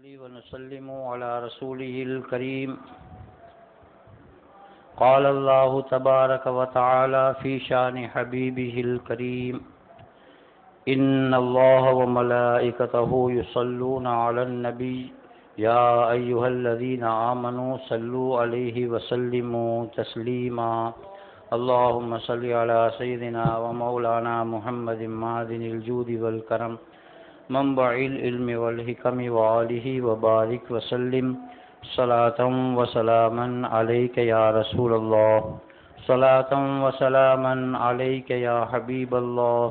نصلي ونسلم على رسوله الكريم. قال الله تبارك وتعالى في شأن حبيبه الكريم إن الله وملائكته يصلون على النبي. يا أيها الذين آمنوا صلوا عليه وسلموا تسليما. اللهم صل على سيدنا ومولانا محمد معدن الجود والكرم. منبع العلم والحکم وآلہ وبارک وسلم صلاة وسلاما علیک یا رسول اللہ صلاة وسلاما علیک یا حبیب اللہ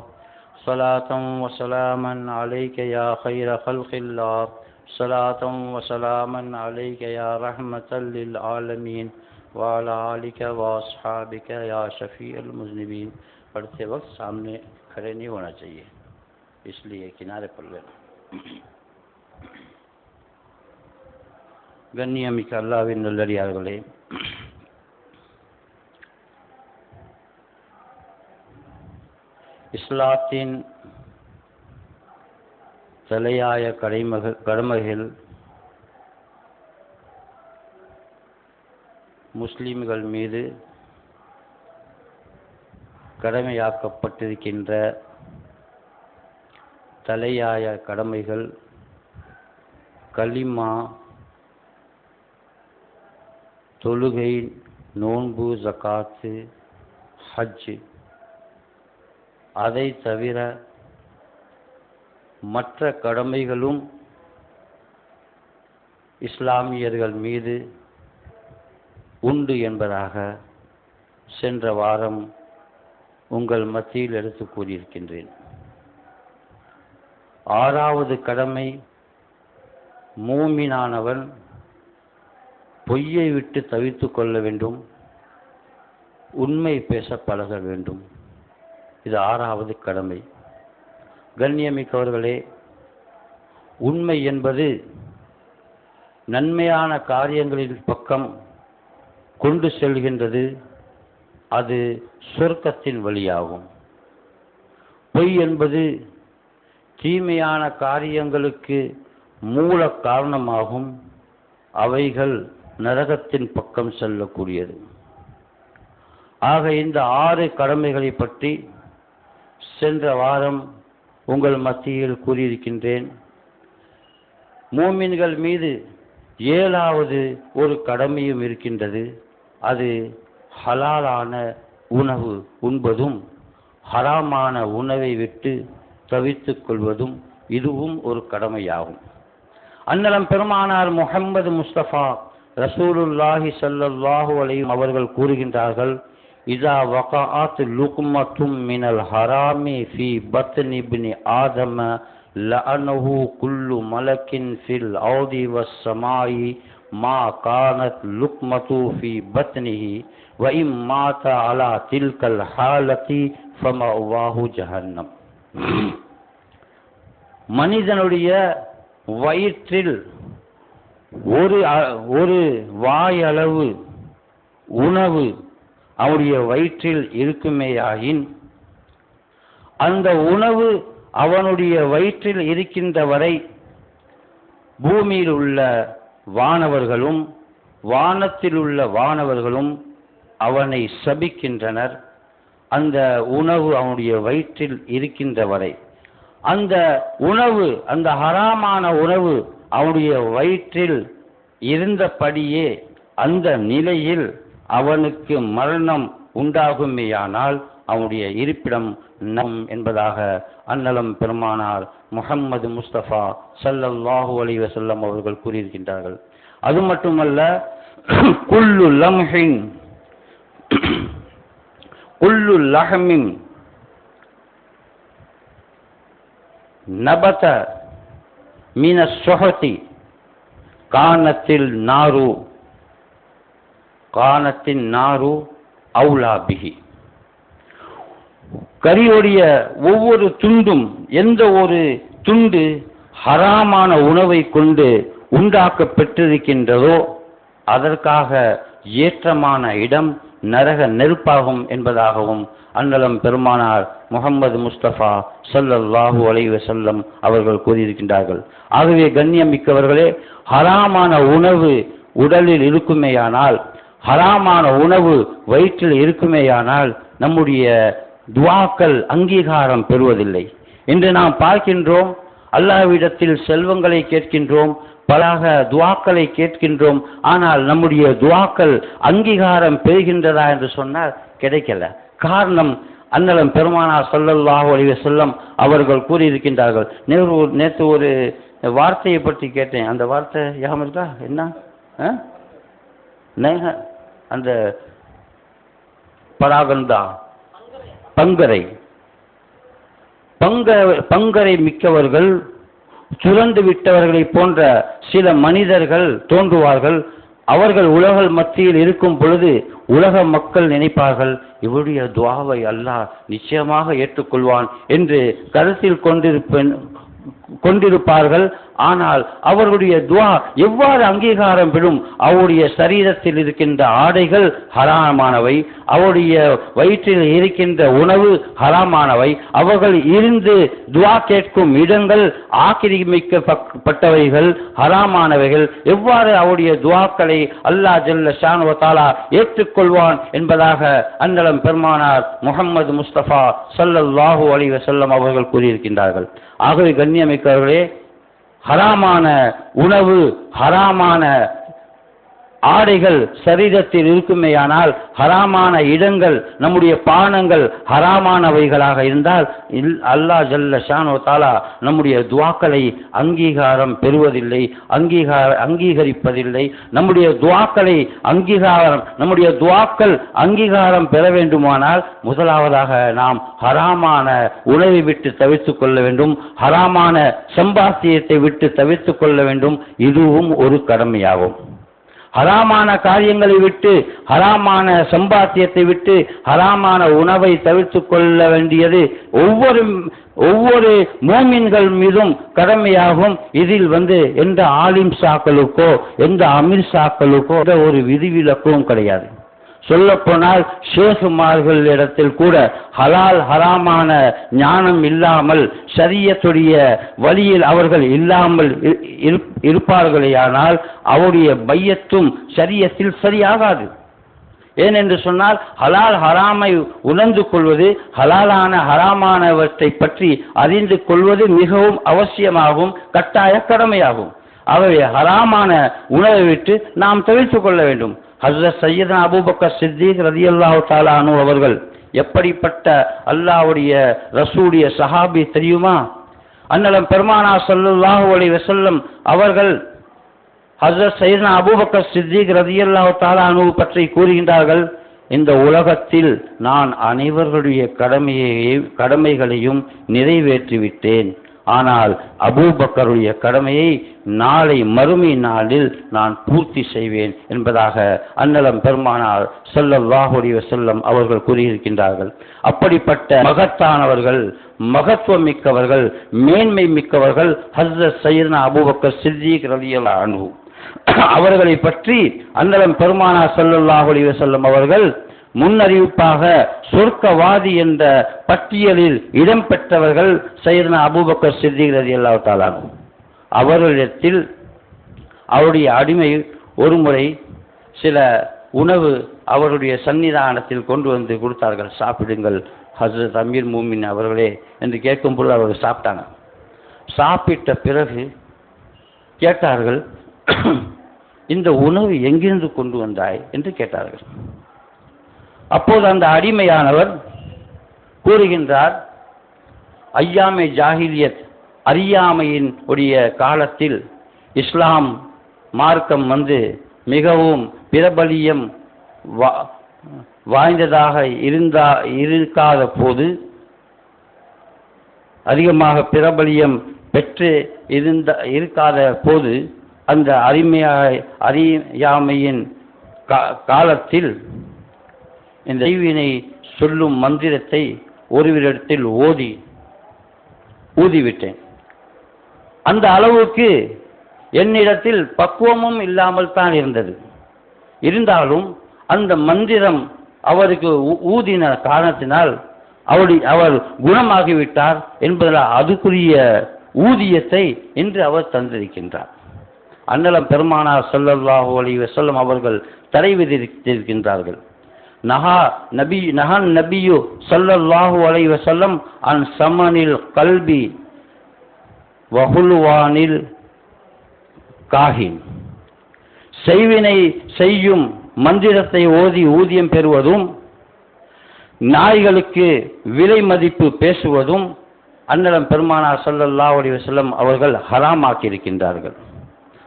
صلاة وسلاما علیک یا خیر خلق اللہ صلاة وسلاما علیک یا رحمت للعالمین وعلى آلک واصحابک یا شفیع المذنبین پڑھتے وقت سامنے کھڑے نہیں ہونا چاہیے۔ इसलिए किनारे पर लेना கண்ணியமிக்க அல்லாவின் நல்லடியார்களே இஸ்லாத்தின் தலையாய கடமைகள் கடமைகள் முஸ்லிம்கள் மீது கடமையாக்கப்பட்டிருக்கின்ற தலையாய கடமைகள் கலிமா தொழுகை நோன்பு ஜக்காத்து ஹஜ். அதை தவிர மற்ற கடமைகளும் இஸ்லாமியர்கள் மீது உண்டு என்பதாக சென்ற வாரம் உங்கள் மத்தியில் எடுத்து கூறியிருக்கின்றேன். ஆறாவது கடமை மூமினானவன் பொய்யை விட்டு தவித்து கொள்ள வேண்டும் உண்மை பேச பழக வேண்டும். இது ஆறாவது கடமை. கண்ணியமிக்கவர்களே உண்மை என்பது நன்மையான காரியங்களின் பக்கம் கொண்டு செல்கின்றது அது சொர்க்கத்தின் வழியாகும். பொய் என்பது தீமையான காரியங்களுக்கு மூல காரணமாகும். அவைகள் நரகத்தின் பக்கம் செல்லக்கூடியது. ஆக இந்த ஆறு கடமைகளை பற்றி சென்ற வாரம் உங்கள் மத்தியில் கூறியிருக்கின்றேன். மூமின்கள் மீது ஏழாவது ஒரு கடமையும் இருக்கின்றது. அது ஹலாலான உணவு உண்பதும் ஹராமான உணவை விட்டு தவித்துக் கொள்வதும் இதுவும் ஒரு கடமையாகும். அன்னலம் பெருமானார் முகம்மது முஸ்தபா ரசூலுல்லாஹி சல்லல்லாஹு அலையும் அவர்கள் கூறுகின்றார்கள் இதா வகாத் லுக்மத்தும் மினல் ஹராமி ஃபி பத்னி இப்னி ஆதம லஅனஹு குல்லு மலக்கின் ஃபில் ஔதி வஸ்ஸமாயி மா கானத் லுக்மத்து ஃபி பத்னிஹி வ இம் மாத அலா தில்கல் ஹாலதி ஃபமவாஹு ஜஹன்னம். மனிதனுடைய வயிற்றில் ஒரு ஒரு வாயளவு உணவு அவனுடைய வயிற்றில் இருக்குமேயாயின் அந்த உணவு அவனுடைய வயிற்றில் இருக்கின்ற வரை பூமியில் உள்ள வானவர்களும் வானத்தில் உள்ள வானவர்களும் அவனை சபிக்கின்றனர். அந்த உணவு அவனுடைய வயிற்றில் இருக்கின்ற வரை. அந்த உணவு அந்த ஹராமான உணவு அவனுடைய வயிற்றில் இருந்தபடியே அந்த நிலையில் அவனுக்கு மரணம் உண்டாகுமேயானால் அவனுடைய இருப்பிடம் நம் என்பதாக அன்னலம் பெருமானார் முகம்மது முஸ்தபா சல்லல்லாஹு அலி வசல்லம் அவர்கள் கூறியிருக்கின்றார்கள். அது மட்டுமல்ல குல்லு லம்ஹின் குல்லு லஹமின் நபத மீன சொஹதி கானத்தில் நாரு கானத்தின் நாரு அவுலாபிகி கரியோடைய ஒவ்வொரு துண்டும் எந்த ஒரு துண்டு ஹராமான உணவை கொண்டு உண்டாக்கப்பெற்றிருக்கின்றதோ அதற்காக ஏற்றமான இடம் நரக நெருப்பாகும் என்பதாகவும் அன்னலம் பெருமானார் முகமது முஸ்தபா ஸல்லல்லாஹு அலைவ செல்லம் அவர்கள் கூறியிருக்கின்றார்கள். ஆகவே கண்ணியம் மிக்கவர்களே ஹராமான உணவு உடலில் இருக்குமேயானால் ஹராமான உணவு வயிற்றில் இருக்குமேயானால் நம்முடைய துவாக்கள் அங்கீகாரம் பெறுவதில்லை. இன்று நாம் பார்க்கின்றோம் அல்லாஹ்விடத்தில் செல்வங்களை கேட்கின்றோம் பலாக துவாக்களை கேட்கின்றோம். ஆனால் நம்முடைய துவாக்கள் அங்கீகாரம் பெறுகின்றதா என்று சொன்னால் கிடைக்கல. காரணம் அன்னலம் பெருமானார் ஸல்லல்லாஹு அலைஹி செல்லம் அவர்கள் கூறியிருக்கின்றார்கள். நேரு ஒரு நேற்று ஒரு வார்த்தையை பற்றி கேட்டேன். அந்த வார்த்தை ஞாபகம் இருக்கா? என்ன? ஆ? நேக அந்த பராகந்தா? பங்கரை. பங்க பங்கரை மிக்கவர்கள் துறந்து விட்டவர்களை போன்ற சில மனிதர்கள் தோன்றுவார்கள். அவர்கள் உலக மத்தியில் இருக்கும் பொழுது உலக மக்கள் நினைப்பார்கள் இவருடைய துவாவை அல்லாஹ் நிச்சயமாக ஏற்றுக்கொள்வான் என்று கருத்தில் கொண்டிருப்பேன் கொண்டிருப்பார்கள். ஆனால் அவருடைய துவா எவ்வாறு அங்கீகாரம் பெறும்? அவருடைய சரீரத்தில் இருக்கின்ற ஆடைகள் ஹராமானவை அவருடைய வயிற்றில் இருக்கின்ற உணவு ஹராமானவை அவர்கள் இருந்து துவா கேட்கும் இடங்கள் ஆக்கிரமிக்கப்பட்டவைகள் ஹராமானவைகள். எவ்வாறு அவருடைய துவாக்களை அல்லாஹ் ஜல்ல ஷானுவத்தாலா ஏற்றுக்கொள்வான் என்பதாக அன்னலம் பெருமானார் முகமது முஸ்தபா ஸல்லல்லாஹு அலி வசல்லம் அவர்கள் கூறியிருக்கின்றார்கள். ஆகவே கண்ணியமிக்கவர்களே ஹராமான உணவு ஹராமான ஆடைகள் சரீரத்தில் இருக்குமேயானால் ஹராமான இடங்கள் நம்முடைய பானங்கள் ஹராமானவைகளாக இருந்தால் இல் அல்லாஹ் ஜல்ல ஷானோ தாலா நம்முடைய துவாக்களை அங்கீகாரம் பெறுவதில்லை அங்கீகார அங்கீகரிப்பதில்லை. நம்முடைய துவாக்களை அங்கீகாரம் நம்முடைய துவாக்கள் அங்கீகாரம் பெற வேண்டுமானால் முதலாவதாக நாம் ஹராமான உணவை விட்டு தவிர்த்து கொள்ள வேண்டும் ஹராமான சம்பாத்தியத்தை விட்டு தவிர்த்து கொள்ள வேண்டும். இதுவும் ஒரு கடமையாகும். ஹராமான காரியங்களை விட்டு ஹராமான சம்பாத்தியத்தை விட்டு ஹராமான உணவை தவிர்த்து கொள்ள வேண்டியது ஒவ்வொரு ஒவ்வொரு மோமின்கள் மீதும் கடமையாகும். இதில் வந்து எந்த ஆலிம் சாக்களுக்கோ எந்த அமீர் சாக்களுக்கோ எந்த ஒரு விதிவிலக்கும் கிடையாது. சொல்லப்போனால் ஷேகுமார்களிடத்தில் கூட ஹலால் ஹராமான ஞானம் இல்லாமல் சரியத்துடைய வழியில் அவர்கள் இல்லாமல் இரு- இரு- இருப்பார்களேயானால் அவருடைய பையத்தும் சரியத்தில் சரியாகாது. ஏனென்று சொன்னால் ஹலால் ஹராமை உணர்ந்து கொள்வது ஹலாலான ஹராமானவற்றை பற்றி அறிந்து கொள்வது மிகவும் அவசியமாகும் கட்டாய கடமையாகும். ஆகவே ஹராமான உணவை விட்டு நாம் தவிர்த்து கொள்ள வேண்டும். ஹசரத் சையதன் அபூபக்கர் சித்திக் ரதியல்லாஹு தாலா தாலானு அவர்கள் எப்படிப்பட்ட அல்லாஹ்வுடைய ரசூடைய சஹாபி தெரியுமா? அன்னலம் பெருமானா சல்லுல்லாஹு அலி வசல்லம் அவர்கள் ஹசரத் சையத்னா அபூபக்கர் சித்திக் ரதி அல்லாஹு தாலானு பற்றி கூறுகின்றார்கள் இந்த உலகத்தில் நான் அனைவர்களுடைய கடமையை கடமைகளையும் நிறைவேற்றிவிட்டேன். ஆனால் அபூபக்கருடைய கடமையை நாளை மறுமை நாளில் நான் பூர்த்தி செய்வேன் என்பதாக அன்னலம் பெருமானார் ஸல்லல்லாஹு அலைஹி அவர்கள் கூறியிருக்கின்றார்கள். அப்படிப்பட்ட மகத்தானவர்கள் மகத்துவம் மிக்கவர்கள் மேன்மை மிக்கவர்கள் ஹசரத் சையத்னா அபூபக்கர் சித்திக் ரலியல்லாஹு அன்ஹு. அவர்களை பற்றி அன்னலம் பெருமானா செல்லல்லாஹுடைய செல்லம் அவர்கள் முன்னறிவிப்பாக சொர்க்கவாதி என்ற பட்டியலில் இடம்பெற்றவர்கள் சையத்னா அபூபக்கர் சித்திக் ரதி தஆலா அவர்களிடத்தில் அவருடைய அடிமை ஒருமுறை சில உணவு அவருடைய சன்னிதானத்தில் கொண்டு வந்து கொடுத்தார்கள். சாப்பிடுங்கள் ஹசரத் அமீர் மூமின் அவர்களே என்று கேட்கும் பொழுது அவர்கள் சாப்பிட்டாங்க. சாப்பிட்ட பிறகு கேட்டார்கள் இந்த உணவு எங்கிருந்து கொண்டு வந்தாய்? என்று கேட்டார்கள். அப்போது அந்த அடிமையானவர் கூறுகின்றார் ஐயாமை ஜாகிலியத் அறியாமையின் உடைய காலத்தில் இஸ்லாம் மார்க்கம் வந்து மிகவும் பிரபலியம் வா- வாய்ந்ததாக இருந்தா இருக்காத போது அதிகமாக பிரபலியம் பெற்று இருந்த இருக்காத போது அந்த அருமையா அறியாமையின் கா- காலத்தில் இந்த செய்வினை சொல்லும் மந்திரத்தை ஒருவரிடத்தில் ஓதி ஊதிவிட்டேன். அந்த அளவுக்கு என்னிடத்தில் பக்குவமும் இல்லாமல் தான் இருந்தது. இருந்தாலும் அந்த மந்திரம் அவருக்கு ஊ- ஊதின காரணத்தினால் அவள் அவர் குணமாகிவிட்டார் என்பதால் அதுக்குரிய ஊதியத்தை இன்று அவர் தந்திருக்கின்றார். அன்னலம் பெருமானார் சொல்லல்லாஹு அலி வசல்லம் அவர்கள் தடை விதித்திருக்கின்றார்கள். நஹா நபி நஹன் நபியு சல்லல்லாஹு அலை வசல்லம் அன் சமனில் கல்வி வகுல்வானில் காஹின். செய்வினை செய்யும் மந்திரத்தை ஓதி ஊதியம் பெறுவதும் நாய்களுக்கு விலை மதிப்பு பேசுவதும் அன்னலம் பெருமானார் ஸல்லல்லாஹு அலைஹி செல்லம் அவர்கள் ஹராமாக்கி இருக்கின்றார்கள்.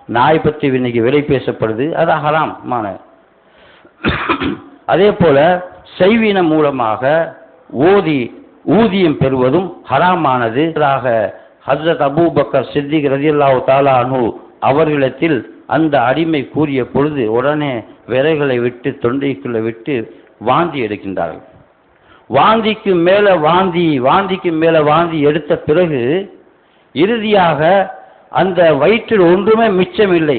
நாய் பற்றி இன்னைக்கு விலை பேசப்படுது அது ஹராமான அதே போல செய்வின மூலமாக ஓதி ஊதியம் பெறுவதும் ஹராமானது. ஹசரத் அபூபக்கர் சித்திக் ரதியல்லாஹு தாலா அனு அவர்களிடத்தில் அந்த அடிமை கூறிய பொழுது உடனே விரைகளை விட்டு தொண்டைக்குள்ளே விட்டு வாந்தி எடுக்கின்றார்கள். வாந்திக்கு மேலே வாந்தி வாந்திக்கு மேலே வாந்தி எடுத்த பிறகு இறுதியாக அந்த வயிற்றில் ஒன்றுமே மிச்சமில்லை.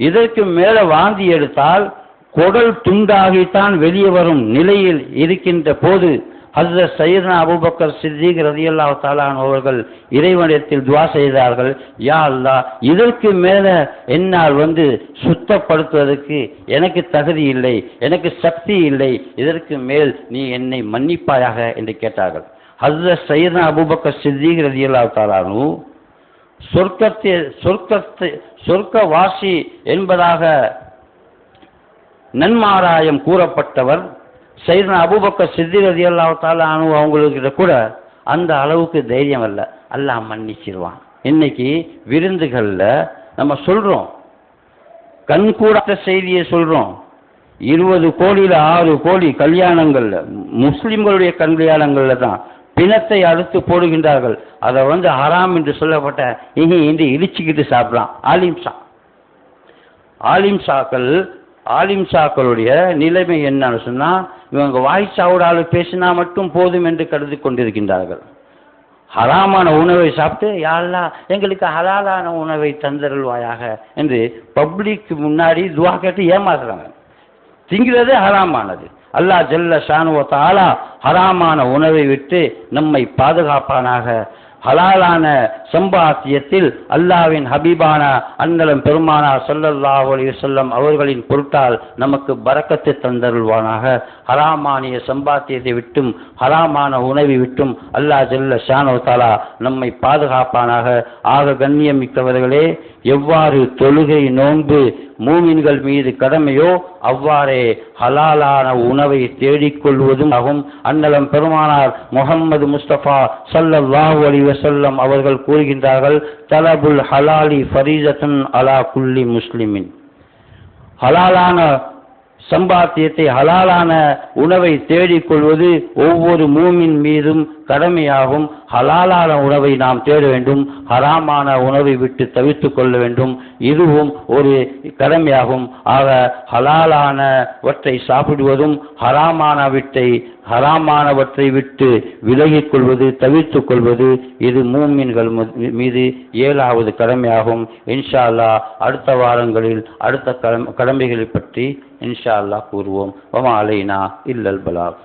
இதற்கு மேலே வாந்தி எடுத்தால் குடல் துண்டாகித்தான் வெளியே வரும் நிலையில் இருக்கின்ற போது ஹசரத் சையத்னா அபூபக்கர் சித்திக் ரதியல்லா தாலான் அவர்கள் இறைவனிடத்தில் துவா செய்தார்கள் யா அல்லா இதற்கு மேல என்னால் வந்து சுத்தப்படுத்துவதற்கு எனக்கு தகுதி இல்லை எனக்கு சக்தி இல்லை இதற்கு மேல் நீ என்னை மன்னிப்பாயாக என்று கேட்டார்கள். ஹசரத் சையத்னா அபூபக்கர் சித்திக் ரதியல்லா தாலானு சொர்க்கத்தை சொர்க்கத்தை சொர்க்கவாசி என்பதாக நன்மாராயம் கூறப்பட்டவர். சைதனா அபுபக்க சித்தி ரதி அல்லாஹ் அவங்களுக்கிட்ட அவங்களுக்கு கூட அந்த அளவுக்கு தைரியம் அல்ல அல்லாஹ் மன்னிச்சிருவான். இன்னைக்கு விருந்துகளில் நம்ம சொல்கிறோம் கண்கூடாத செய்தியை சொல்கிறோம் இருபது கோடியில் ஆறு கோடி கல்யாணங்களில் முஸ்லீம்களுடைய கல்யாணங்களில் தான் பிணத்தை அறுத்து போடுகின்றார்கள். அதை வந்து ஹராம் என்று சொல்லப்பட்ட இங்கே இன்று இடிச்சுக்கிட்டு சாப்பிடலாம். ஆலிம்சா ஆலிம்சாக்கள் ஆலிம்சாக்களுடைய நிலைமை என்னன்னு சொன்னால் இவங்க வாய் சாவுடால பேசினா மட்டும் போதும் என்று கருதி கொண்டிருக்கின்றார்கள். ஹராமான உணவை சாப்பிட்டு யாரெல்லாம் எங்களுக்கு ஹலாலான உணவை தந்தருள்வாயாக என்று பப்ளிக் முன்னாடி துவா கேட்டு ஏமாத்துறாங்க. திங்கிறதே ஹராமானது. அல்லாஹ் ஜல்ல ஷானுவ தாலா ஹராமான உணவை விட்டு நம்மை பாதுகாப்பானாக ஹலாலான சம்பாத்தியத்தில் அல்லாவின் ஹபீபான அன்னலம் பெருமானா சொல்லல்லாஹ் அலி சொல்லம் அவர்களின் பொருட்டால் நமக்கு பறக்கத்து தந்தருள்வானாக. ஹராமானிய சம்பாத்தியத்தை விட்டும் ஹராமான உணவை விட்டும் அல்லாஹ் ஜல்ல ஷானு தாலா நம்மை பாதுகாப்பானாக. ஆக கண்ணியம் மிக்கவர்களே எவ்வாறு தொழுகை நோன்பு மூமின்கள் மீது கடமையோ அவ்வாறே ஹலாலான உணவை தேடிக்கொள்வதும் ஆகும். அன்னலம் பெருமானார் முகம்மது முஸ்தபா ஸல்லல்லாஹு அலி வசல்லம் அவர்கள் கூறுகின்றார்கள் தலபுல் ஹலாலி ஃபரீதத்துன் அலா குல்லி முஸ்லிமின். ஹலாலான சம்பாத்தியத்தை ஹலாலான உணவை தேடிக்கொள்வது ஒவ்வொரு மூமின் மீதும் கடமையாகும். ஹலாலான உணவை நாம் தேட வேண்டும் ஹராமான உணவை விட்டு தவிர்த்து கொள்ள வேண்டும். இதுவும் ஒரு கடமையாகும். ஆக ஹலாலானவற்றை சாப்பிடுவதும் ஹராமானவற்றை ஹராமானவற்றை விட்டு விலகிக் கொள்வது தவிர்த்து கொள்வது இது மூமின்கள் மீது ஏழாவது கடமையாகும். இன்ஷா அல்லாஹ் அடுத்த வாரங்களில் அடுத்த கடமைகளை பற்றி இன்ஷா அல்லாஹ் கூறுவோம். வமா அலைனா இல்லல் பலாக்.